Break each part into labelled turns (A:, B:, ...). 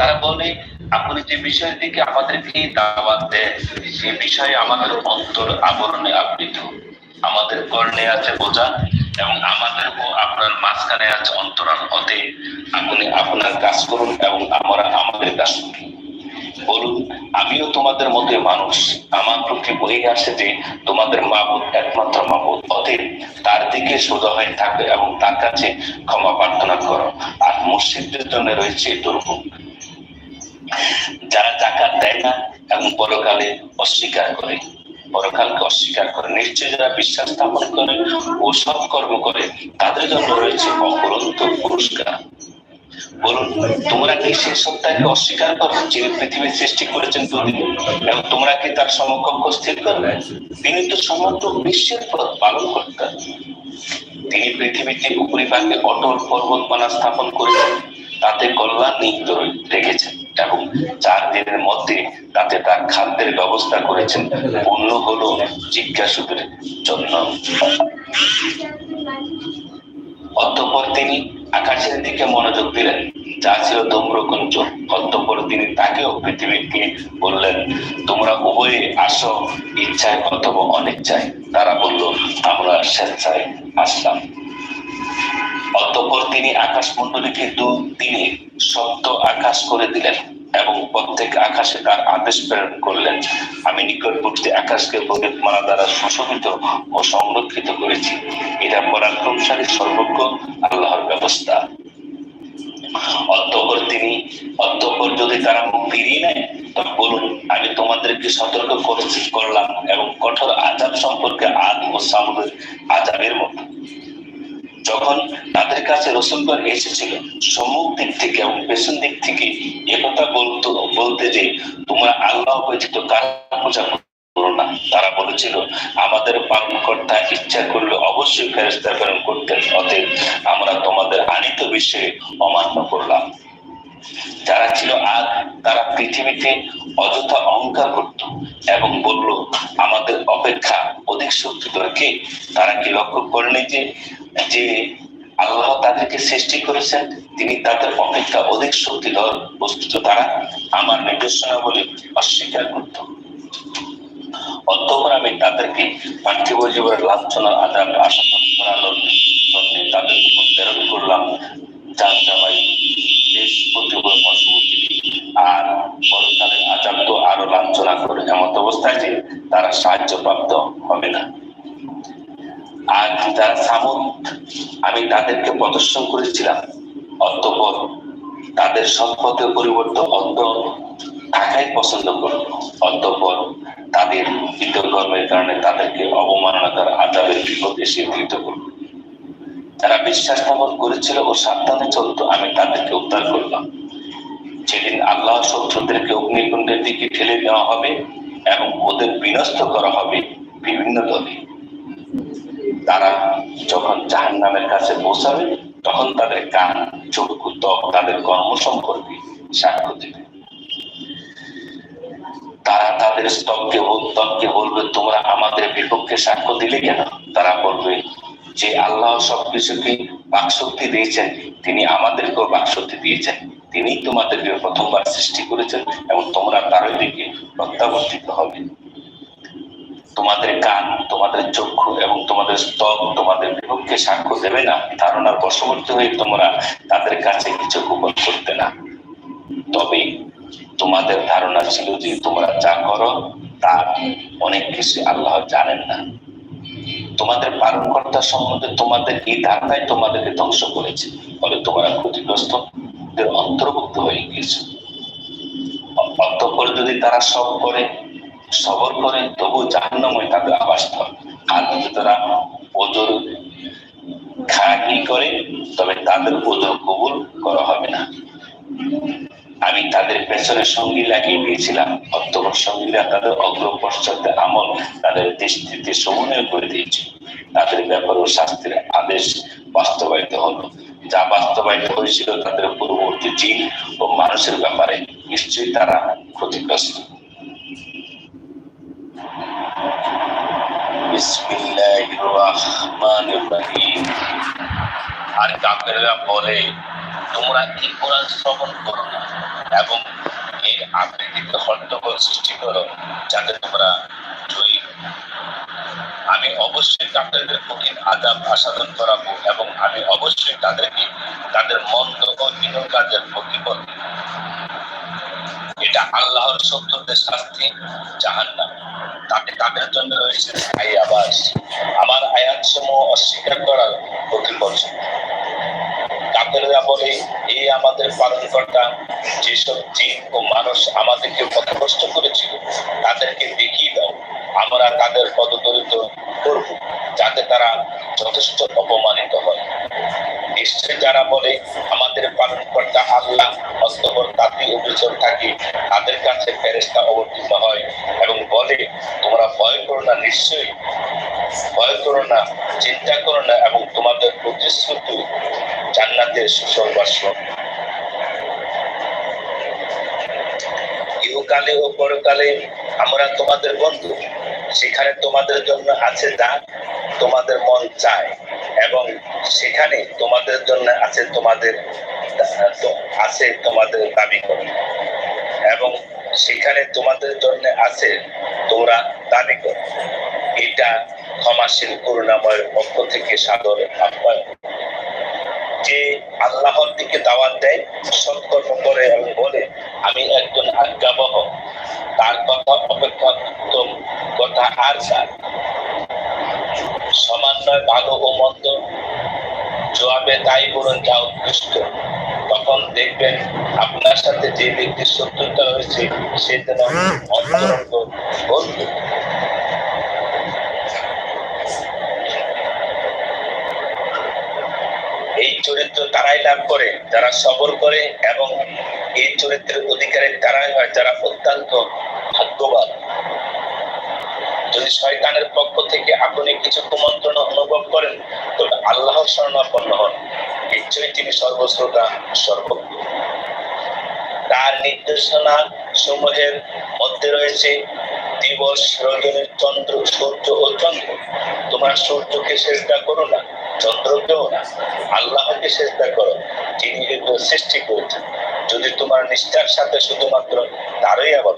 A: তারা বলে আপনি যে বিষয়ের দিকে আমাদেরকে দাওয়াত দেন, সে বিষয়ে আমাদের অন্তর আবরণে আবৃত। আমাদের কর্ণে আছে বোঝা এবং আমাদের ও আপনার মাঝখানে আছে অন্তরাল অতএব আপনি আপনার কাজ করুন এবং আমরা আমাদের কাজ করি। বলুন, আমিও তোমাদের মধ্যে মানুষ। আমার প্রতি বই আসে যে, তোমাদের মাবুদ একমাত্র মাবুদ অতএব তার দিকে সোজা হয়ে থাকবে এবং তার কাছে ক্ষমা প্রার্থনা করো। আর মুর্শিদদের জন্য রয়েছে দুর্ভোগ। যারা জাকাত দেয় না এবং পরকালে অস্বীকার করে, পরকালকে অস্বীকার করে, নিশ্চয় যারা বিশ্বাস স্থাপন করে ও সৎ কর্ম করে, তাদের জন্য রয়েছে অপরন্ত পুরস্কার। বলুন, তোমরা কি সে সত্তাকে অস্বীকার করো যিনি পৃথিবীর সৃষ্টি করেছেন দুদিন এবং তোমরা কি তার সমকক্ষ স্থির করবে? তিনি তো সমগ্র বিশ্বের পথ পালন করতেন। তিনি পৃথিবীতে উপরিভাগে অটল পর্বতমালা স্থাপন করেছেন, তাতে কল্যাণ নিহিত রেখেছেন। এবং চার দিনের মধ্যে তাতে তার খাদ্যের ব্যবস্থা করেছেন। পূর্ণ হলো জিজ্ঞাসুদের জন্য। অতঃপর তিনি আকাশের দিকে মনোযোগ দিলেন। যা ছিল ধূম্রকুঞ্জ। অতঃপর তিনি তাকেও পৃথিবীকে বললেন, তোমরা উভয়ে আসো, ইচ্ছায় অথবা অনিচ্ছায়। তারা বলল, আমরা স্বেচ্ছায় আসলাম। অতঃপর তিনি আকাশ মন্ডলীকে দু দিনে সপ্ত আকাশ করে দিলেন এবং প্রত্যেক আকাশে তার আদেশ প্রেরণ করলেন। আমি নিকটবর্তী আকাশকে মালা দ্বারা সুশোভিত ও সংরক্ষিত করেছি। এটা পরাক্রমশালী সর্বজ্ঞ আল্লাহর ব্যবস্থা। অতঃপর তিনি, অতঃপর যদি তারা মুখ ফিরিয়ে নেয়, তবে বলুন, আমি তোমাদেরকে সতর্ক করেছি, করলাম এবং কঠোর আজাব সম্পর্কে আদ ও সামুদের আজাবের মতো। যখন তাদের কাছে রসুলগণ এসেছিল সম্মুখ দিক থেকে এবং পেছন দিক থেকে একথা বলতো, বলতে যে, তোমরা আল্লাহ ব্যতীত কার পূজা করো না। তারা বলেছিল, আমাদের পালনকর্তা ইচ্ছা করলে অবশ্যই ফেরেস্তা প্রেরণ করতেন, অতএব আমরা তোমাদের আনিত বিষয়ে অমান্য করলাম। যারা ছিল আগ তারা পৃথিবীতে অযথা অহংকার করত এবং বলল, আমাদের অপেক্ষা অধিক শক্তিধর কে? তারা কি লক্ষ্য করেনি যে যে আল্লাহ তাদেরকে সৃষ্টি করেছেন, তিনি তাদের অপেক্ষা অধিক শক্তিধর, বস্তুত তারা আমার নির্দেশনা বলে অস্বীকার করত। অতঃপর আমি তাদেরকে পার্থিব জীবনের লাঞ্ছনা আদান আশা করানোর জন্য তাদের উপর প্রেরণ করলাম। যার জামাই দেশ প্রতিবল পশুপতি আর পরকালের আচার তো আরও লাঞ্ছনা করে এমত অবস্থায় যে তারা সাহায্য প্রাপ্ত হবে না আর যারা সামুদ আমি তাদেরকে প্রদর্শন করেছিলাম। অতঃপর তাদের সৎপথে পরিবর্তন অন্ত থাকাই পছন্দ করল। অতঃপর তাদের কৃতকর্মের কারণে তাদেরকে অবমাননাকার আজাবের বিপদ এসে গৃহীত করল। যারা বিশ্বাস স্থাপন করেছিল ও সাবধানে চলতো, আমি তাদেরকে উদ্ধার করলাম। যেদিন আল্লাহ শত্রুদেরকে অগ্নিকুণ্ডের দিকে ঠেলে দেওয়া হবে এবং ওদের বিনষ্ট করা হবে বিভিন্ন দলে। তারা যখন জাহান নামের কাছে পৌঁছাবে, তখন তাদের কান চক্ষু ত্বক, তাদের কর্ম সম্পর্কে সাক্ষ্য দেবে। তারা তাদের স্তবকে ত্বককে বলবে, তোমরা আমাদের বিপক্ষে সাক্ষ্য দিলে কেন? তারা বলবে, যে আল্লাহ সবকিছুকে বাকশক্তি দিয়েছেন, তিনি আমাদেরকেও বাকশক্তি দিয়েছেন। তিনি তোমাদেরকে প্রথমবার সৃষ্টি করেছেন এবং তোমরা তার দিকে প্রত্যাবর্তিত হবে। তোমাদের কান, তোমাদের চক্ষু এবং তোমাদের স্তব তোমাদের বিপক্ষে সাক্ষ্য দেবে না। ধারণার বশবর্তী হয়ে তোমরা তাদের কাছে কিছু গোপন করতে না। তবে তোমাদের ধারণা ছিল যে তোমরা যা করো, তা অনেক কিছু আল্লাহ জানেন না। তোমাদের পালনকর্তা সম্বন্ধে তোমাদের এই ধারণায় তোমাদেরকে ধ্বংস করেছে, ফলে তোমরা ক্ষতিগ্রস্ত অন্তর্ভুক্ত হয়ে গিয়েছে। অতঃপর যদি তারা সব করে সবর করে তবু জাহান্নাময় তাদের আবাসস্থল আর তারা ওজোর খাকি করে? তবে তাদের ওজোর কবুল করা হবে না। আমি তাদের পেছনে সঙ্গী লাগিয়ে দিয়েছিলাম। অত্যবর সঙ্গীরা তাদের অগ্র পশ্চাতে আমল তাদের দৃষ্টিতে সমন্বয় করে দিয়েছে তাদের ব্যাপারেও শাস্তির আদেশ বাস্তবায়িত হলো। যা বাস্তবায়িত হয়েছিল তাদের পূর্ববর্তী জিন ও মানুষের ব্যাপারে নিশ্চয়ই তারা ক্ষতিগ্রস্ত। আর কাফেররা বলে, তোমরা কি কোরআন শ্রবণ করো না? এবং এর আকৃতিতে হট্টগোল সৃষ্টি করো, যাতে তোমরা জয়ী আমি অবশ্যই কাফেরদের কঠিন আজাব আসাদন করাবো এবং আমি অবশ্যই তাদেরকে তাদের মন্দ ও হীন কাজের প্রতিফল। এটা আল্লাহর শত্রুদের শাস্তি, জাহান্নাম। তাতে তাদের জন্য রয়েছে স্থায়ী আবাস। আমার আয়াত সমূহ অস্বীকার করার প্রতিফল কাফেররা বলে, এই আমাদের পালনকর্তা যেসব জিন ও মানুষ আমাদেরকে পথভ্রষ্ট করেছিল, তাদেরকে দেখিয়ে দাও, আমরা তাদের পদদলিত করব, যাতে তারা যথেষ্ট অপমানিত হয়। নিশ্চয় যারা বলে, আমাদের পালনকর্তা আল্লাহ অস্তবর তাতে অভিযোগ থাকে, তাদের কাছে ফেরেস্তা অবতীর্ণ হয়। বলে তোমরা ভয় করো না, নিশ্চয়ই। ভয় করো না, চিন্তা করো না এবং তোমাদের প্রতিশ্রুতি জান্নাতের সুসংবাস্য ইহকালে ও পরকালে আমরা তোমাদের বন্ধু। সেখানে তোমাদের জন্য আছে যা তোমাদের মন চায় এবং সেখানে তোমাদের জন্য আছে তোমাদের আছে তোমাদের দাবি করে। এবং সেখানে তোমাদের জন্য আছে, তোমরা দাবি করো এটা ক্ষমাশীল করুণাময়ের পক্ষ থেকে সাদর আহ্বান। যে আল্লাহর দিকে দাওয়াত দেয়, সৎকর্ম করে এবং বলে, আমি একজন আজ্ঞাবহ। তার কথা অপেক্ষা উত্তম কথা আর সমান্বয় ভালো ও মন্দ। জবাবে তাই বলুন, যা উৎকৃষ্ট। তখন দেখবেন আপনার সাথে যে ব্যক্তির শত্রুতা হয়েছে সে যেন অন্তরঙ্গ বন্ধু। এই চরিত্র তারাই লাভ করে, যারা সবর করে এবং এই চরিত্রের অধিকারের তারাই হয়, যারা অত্যন্ত শয়তানের পক্ষ থেকে আপনি কিছু কুমন্ত্রণা অনুভব করেন তবে আল্লাহর শরণাপন্ন হন। নিশ্চয়ই তিনি সর্বশ্রোতা, সর্বজ্ঞ। তার নির্দেশনা সমূহের মধ্যে রয়েছে দিবস রজনীর চন্দ্র, সূর্য ও চন্দ্র। তোমরা সূর্যকে চেষ্টা করো না, চন্দ্রকেও না, আল্লাহকে চেষ্টা করো, যিনি এগুলো সৃষ্টি করেছেন। যদি তোমার নিষ্ঠার সাথে শুধুমাত্র তারই আবার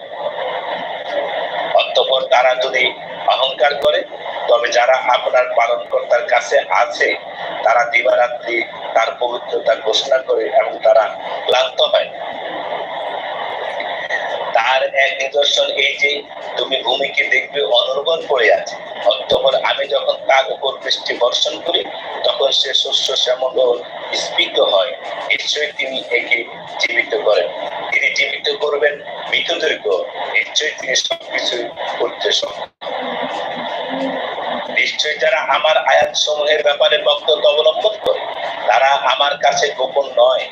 A: অতঃপর তারা যদি অহংকার করে, তবে যারা আপনার পালনকর্তার কাছে আছে, তারা দিবারাত্রি তার পবিত্রতা ঘোষণা করে এবং তারা ক্লান্ত হয়। তার এক নিদর্শন এই যে, তুমি ভূমিকে দেখবে অনর্বর পড়ে আছে। অতঃপর আমি যখন তার উপর বৃষ্টি বর্ষণ করি, তখন সে শস্য শ্যামল স্ফীত হয়। নিশ্চয়ই তিনি একে জীবিত করেন। তিনি জীবিত করবেন মৃতদেরকেও। নিশ্চয়ই তিনি সবকিছু করতে সক্ষম নিশ্চয় যারা আমার আয়াত সমূহের ব্যাপারে বক্তব্য অবলম্বন করে। তারা আমার কাছে গোপন নয়।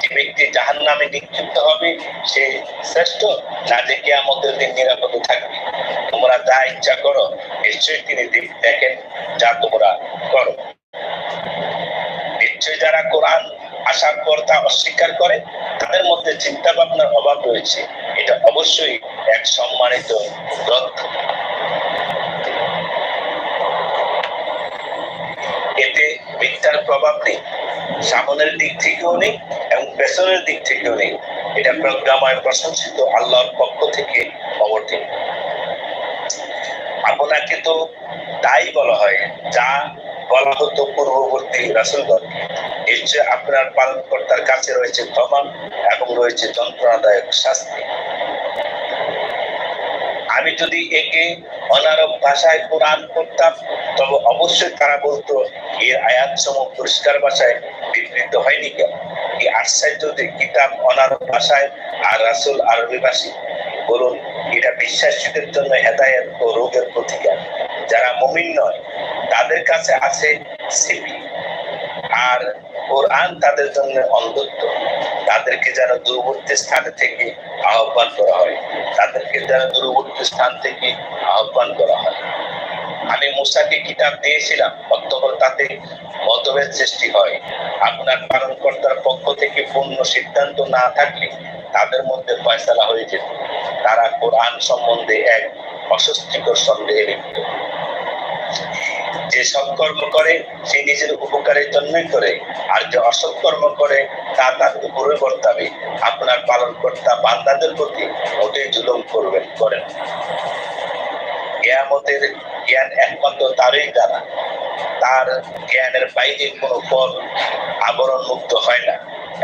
A: যে ব্যক্তি জাহান নামে নিক্ষিপ্ত হবে, সে শ্রেষ্ঠ, না যে কেয়ামতের দিন নিরাপদে থাকবে। তোমরা যা ইচ্ছা করো, নিশ্চয়ই তিনি দেখ- দেখেন যা তোমরা করো। নিশ্চয় যারা কোরআন আসার পর তা অস্বীকার করে, তাদের মধ্যে চিন্তা ভাবনার অভাব রয়েছে। এটা অবশ্যই এক সম্মানিত গ্রন্থ। মিথ্যার প্রভাব নেই। সামনের দিক থেকেও নেই এবং পেছনের দিক থেকেও নেই। এটা প্রজ্ঞাময় প্রশংসিত আল্লাহর পক্ষ থেকে অবতীর্ণ। আপনাকে তো তাই বলা হয়, যা বলা হতো পূর্ববর্তী রাসুলগণ। নিশ্চয় আপনার পালনকর্তার কাছে রয়েছে ক্ষমা এবং রয়েছে যন্ত্রণাদায়ক শাস্তি। আমি যদি একে অনারব ভাষায় কোরআন করতাম তবে অবশ্যই তারা বলতো এর আয়াত সমূহ পরিষ্কার ভাষায় বিবৃত হয়নি কেন? এই আশ্চর্য যে কিতাব অনারব ভাষায় আর রাসুল আরবি ভাষী। বলুন, এটা বিশ্বাসীদের জন্য হেদায়েত ও রোগের প্রতিকার। যারা মুমিন নয়, তাদের কাছে আছে সিপি। আর কোরআন তাদের জন্য অন্ধত্ব। তাদেরকে যেন দূরবর্তী স্থানে থেকে আহ্বান করা হয়। তাদেরকে যেন দূরবর্তী স্থান থেকে আহ্বান করা হয়। আমি মুসাকে কিতাব দিয়েছিলাম, অতঃপর তাতে মতভেদ সৃষ্টি হয়। আপনার পালনকর্তার পক্ষ থেকে পূর্ণ সিদ্ধান্ত না থাকলে তাদের মধ্যে ফয়সালা হয়ে যেত। তারা কোরআন সম্বন্ধে এক অস্বস্তিকর সন্দেহে লিপ্ত। যে সৎকর্ম করে, সে নিজের উপকারের জন্যই করে। আর যে অসৎকর্ম করে, তা তার উপরে বর্তাবে। আপনার পালন পালনকর্তা বান্দাদের প্রতি মোটেই জুলুম করবেন, করেন জ্ঞামতের জ্ঞান একমাত্র তারই দ্বারা। তার জ্ঞানের বাইরে কোনো ফল আবরণ মুক্ত হয় না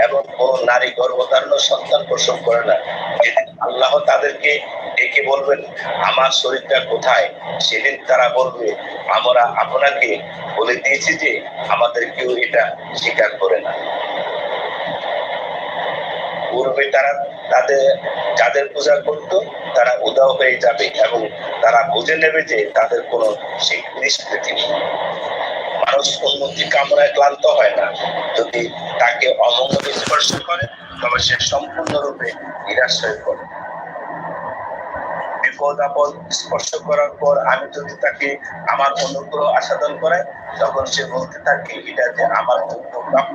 A: এবং কোন নারী গর্ভধারণ সন্তান প্রসব করে না। যেদিন আল্লাহ তাদেরকে ডেকে বলবেন? আমার শরীরটা কোথায়? সেদিন তারা বলবে, আমরা আপনাকে বলে দিয়েছি যে আমাদের কেউ এটা স্বীকার করে না। পূর্বে তারা তাদের, যাদের পূজা করত, তারা উদাও হয়ে যাবে এবং তারা বুঝে নেবে যে তাদের কোনো নিষ্কৃতি নেই। মানুষ উন্নতি কামনায় ক্লান্ত হয় না। যদি তাকে অমঙ্গল স্পর্শ করে, তবে সে সম্পূর্ণরূপে নিরাশ হয়ে পড়ে। বিপদ স্পর্শ করার পর আমি যদি তাকে আমার অনুগ্রহ আসাদন করাই, তখন সে বলতে থাকে, এটা যে আমার প্রাপ্য।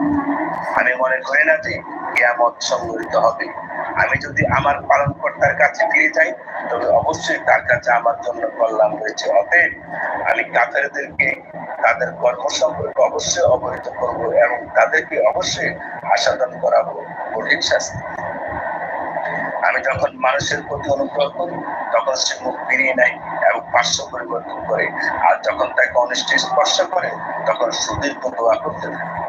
A: আমি মনে করি না যে কেয়ামত সংগঠিত হবে। আমি যদি আমার পালন কর্তার কাছে ফিরে যাই, তবে অবশ্যই তার কাছে আমার জন্য কল্যাণ রয়েছে। অতএব আমি কাফেরদেরকে তাদের কর্ম সম্পর্কে অবশ্যই অবহিত করব এবং তাদেরকে অবশ্যই আসাদন করাবো। কঠিন শাস্তি। আমি যখন মানুষের প্রতি অনুগ্রহ করি, তখন সে মুখ ফিরিয়ে নেয় এবং পার্শ্ব পরিবর্তন করে। আর যখন তাকে অনিষ্ট স্পর্শ করে, তখন সুদীর্ঘ দোয়া করতে থাকে।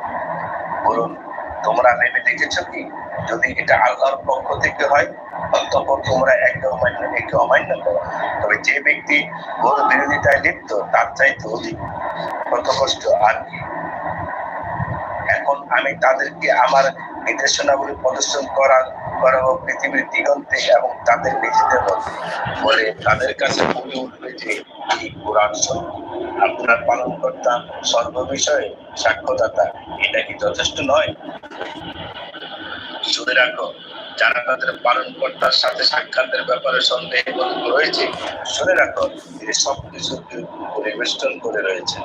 A: বলুন, তোমরা ভেবে দেখেছ কি? যদি এটা আল্লাহর পক্ষ থেকে হয় অন্তপর তোমরা একে অমান্য একে অমান্য করো। তবে যে ব্যক্তি ঘোর বিরোধিতায় লিপ্ত, তার চাইতে অধিক। কত কষ্ট আর কি। এখন আমি তাদেরকে আমার নির্দেশনাগুলি প্রদর্শন করার করাবো পৃথিবীর দিগন্তে এবং তাদের নিজেদের মধ্যে বলে তাদের কাছে বলে উঠবে যে এই কোরআন আপনার পালন কর্তা সর্ববিষয়ে সাক্ষ্যদাতা, এটা কি যথেষ্ট নয়? শুনে রাখো, যারা তাদের পালন কর্তার সাথে সাক্ষাতের ব্যাপারে সন্দেহ রয়েছে শুনে রাখো তিনি সবকিছুকে পরিবেষ্টন করে রয়েছে।